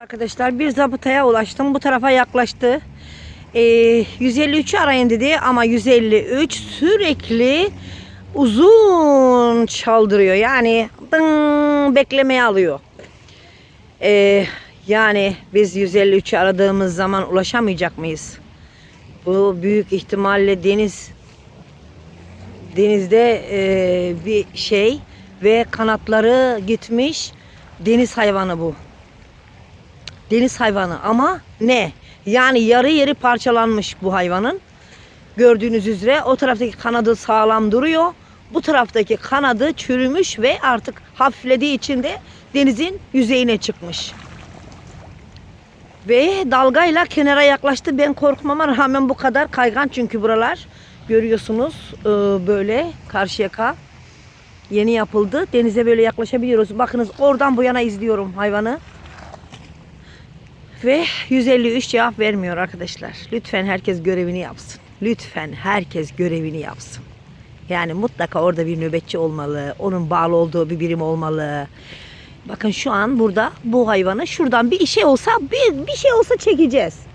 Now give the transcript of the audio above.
Arkadaşlar bir zabıtaya ulaştım. Bu tarafa yaklaştı. Ee, 153'ü arayın dedi ama 153 sürekli uzun çaldırıyor. Yani dın beklemeye alıyor. Ee, yani biz 153'ü aradığımız zaman ulaşamayacak mıyız? Bu büyük ihtimalle deniz denizde e, bir şey ve kanatları gitmiş deniz hayvanı bu deniz hayvanı ama ne? Yani yarı yeri parçalanmış bu hayvanın. Gördüğünüz üzere o taraftaki kanadı sağlam duruyor. Bu taraftaki kanadı çürümüş ve artık hafiflediği için de denizin yüzeyine çıkmış. Ve dalgayla kenara yaklaştı. Ben korkmama rağmen bu kadar kaygan çünkü buralar. Görüyorsunuz e, böyle karşıyaka yeni yapıldı. Denize böyle yaklaşabiliyoruz. Bakınız oradan bu yana izliyorum hayvanı. Ve 153 cevap vermiyor arkadaşlar. Lütfen herkes görevini yapsın. Lütfen herkes görevini yapsın. Yani mutlaka orada bir nöbetçi olmalı. Onun bağlı olduğu bir birim olmalı. Bakın şu an burada bu hayvanı şuradan bir şey olsa bir, bir şey olsa çekeceğiz.